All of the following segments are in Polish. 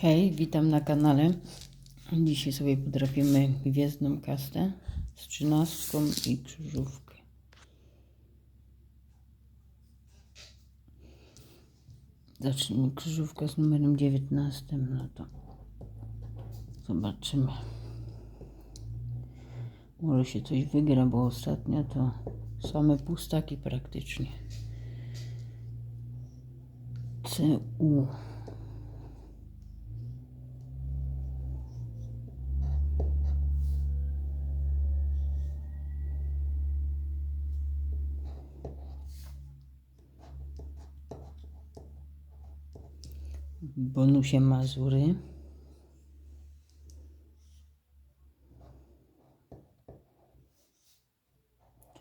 Hej, witam na kanale. Dzisiaj sobie podrapimy gwiezdną kastę z trzynastką i krzyżówkę. Zacznijmy krzyżówkę z numerem 19. No to zobaczymy. Może się coś wygra, bo ostatnio to same pustaki praktycznie. CU. Bonusie Mazury.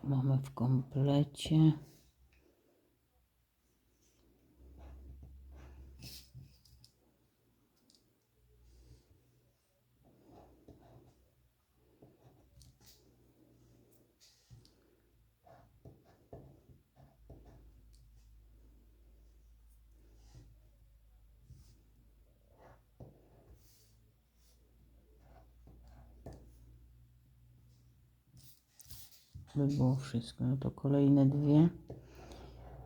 Mamy w komplecie. By było wszystko. No to kolejne dwie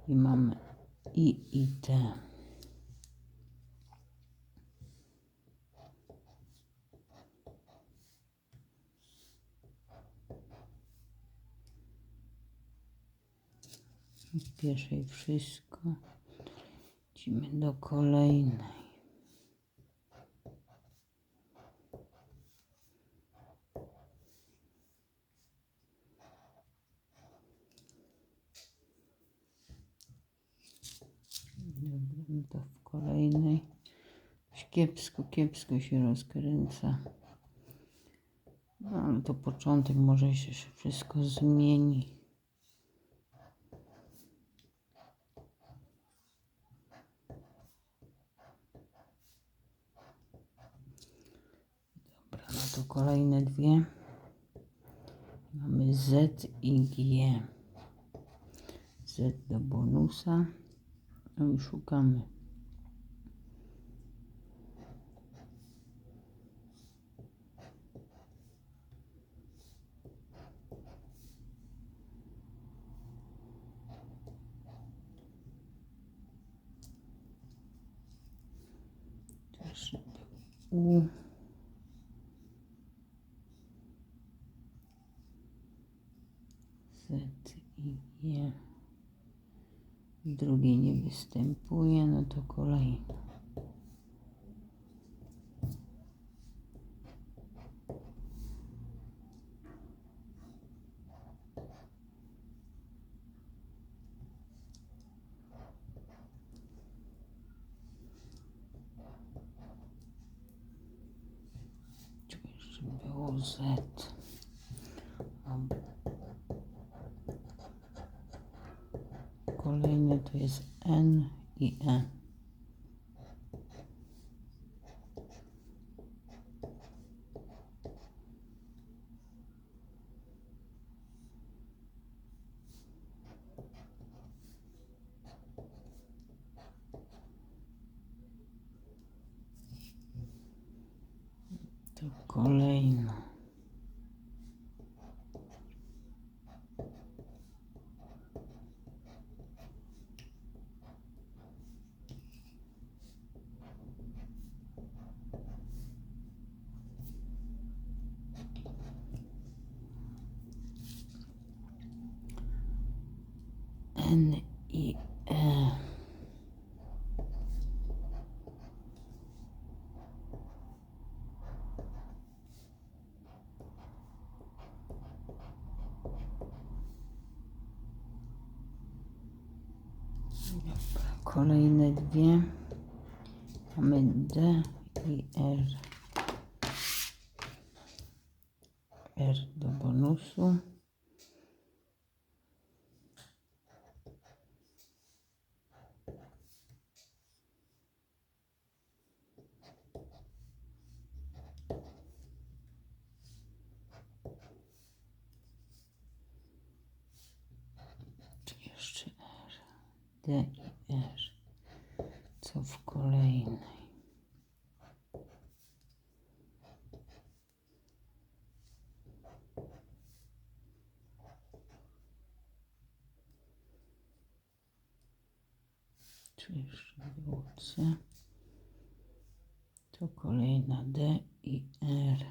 i mamy i i te. W pierwszej wszystko. Idziemy do kolejnej. Dobra, no to w kolejnej. Coś Kiepsko, kiepsko się rozkręca. No ale to początek, może się wszystko zmieni. Dobra, no to kolejne dwie. Mamy Z i G. Z do bonusa. No i szukamy. Też U. Z i. Drugie nie występuje, no to kolejne. Było Z. Um, A Kolejne to jest. Kolejna. N i E. Dobra, kolejne dwie. Mamy D i R. R do bonusu. Tu jeszcze R. D i R. Co w kolejnej? czy jeszcze C. To kolejna D i R.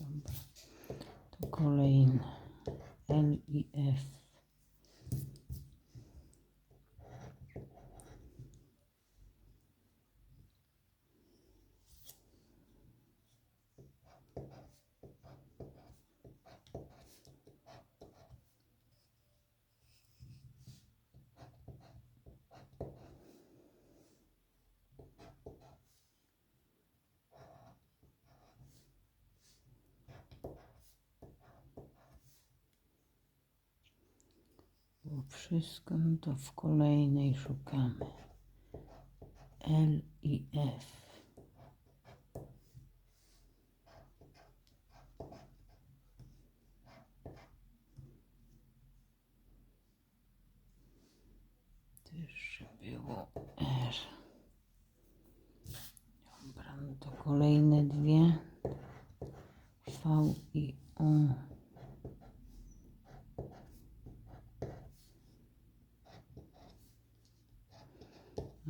Dobra. To kolejne L i F. Było wszystko, no to w kolejnej szukamy. L i F. Jeszcze było R. Dobra, no to kolejne dwie. V i O.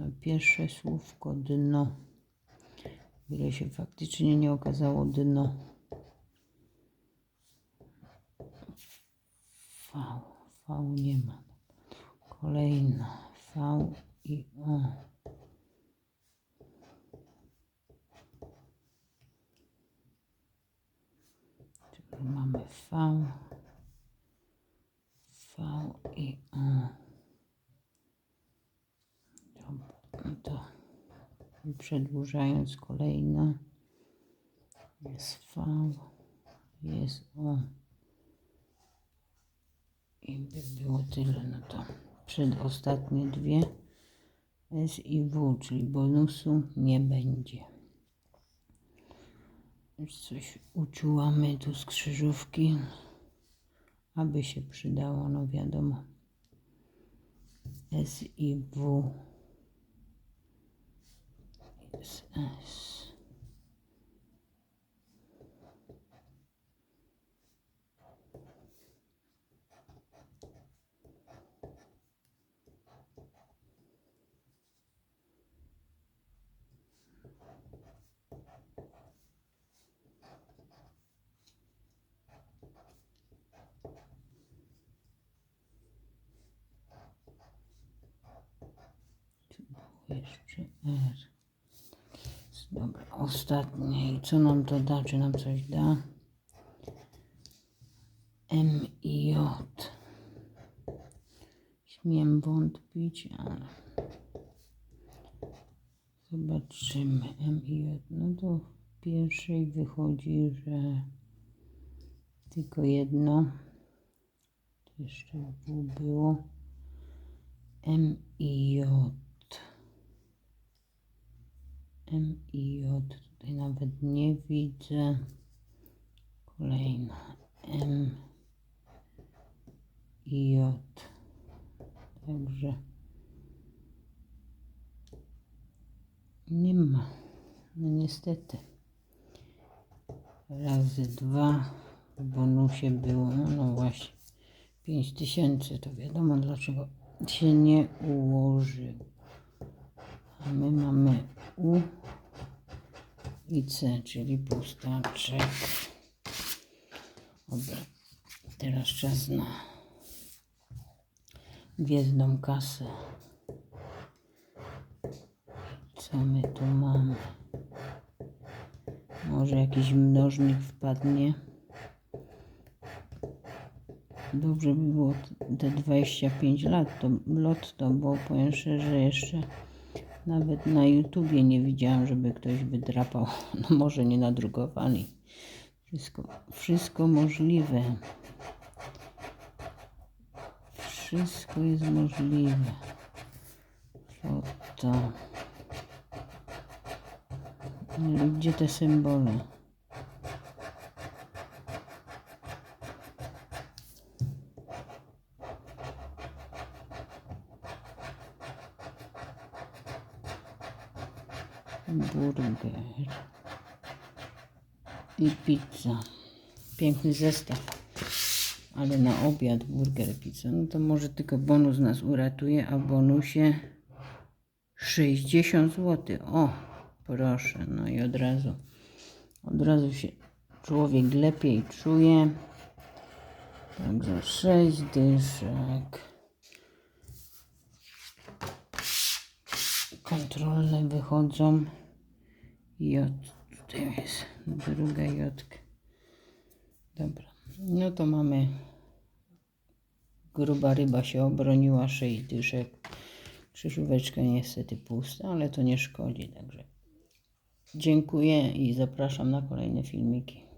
A Pierwsze słówko dno. Ile się faktycznie nie okazało dno. V. V nie ma. Kolejna. V i O. Mamy. V i O. Dobra, no to przedłużając kolejna jest V, jest O i by było tyle, no to przedostatnie dwie S i W, czyli bonusu nie będzie. Już coś uczułamy tu z krzyżówki, aby się przydało, no wiadomo. S i W. Jest S. Tu było jeszcze R. Dobra, ostatnie. I co nam to da? Czy nam coś da? M i J. Śmiem wątpić, ale zobaczymy. M i J. No to w pierwszej wychodzi, że tylko jedno. Jeszcze było. M i J. M i J. Tutaj nawet nie widzę. Kolejna M i J. Także nie ma. No niestety. Razy dwa w bonusie było, no właśnie, 5 tysięcy. To wiadomo dlaczego się nie ułożył. A my mamy U i C, czyli pustaczek. Dobra, teraz czas na gwiezdną kasę. Co my tu mamy? Może jakiś mnożnik wpadnie. Dobrze by było te 25 lat, to lot to było, powiem szczerze, jeszcze nawet na YouTubie nie widziałam, żeby ktoś wydrapał. No może nie nadrukowali. Wszystko, wszystko możliwe. Wszystko jest możliwe. I Gdzie te symbole? Burger i pizza. Piękny zestaw. Ale na obiad burger, pizza. No to może tylko bonus nas uratuje, a bonusie 60 zł. O, proszę. No i od razu, od razu się człowiek lepiej czuje. Także 6 dyszek. Kontrolne wychodzą. J. Tutaj jest druga jotka. Dobra. No to mamy. Gruba ryba się obroniła, 6 dyszek. Krzyżóweczka niestety pusta, ale to nie szkodzi. Także dziękuję i zapraszam na kolejne filmiki.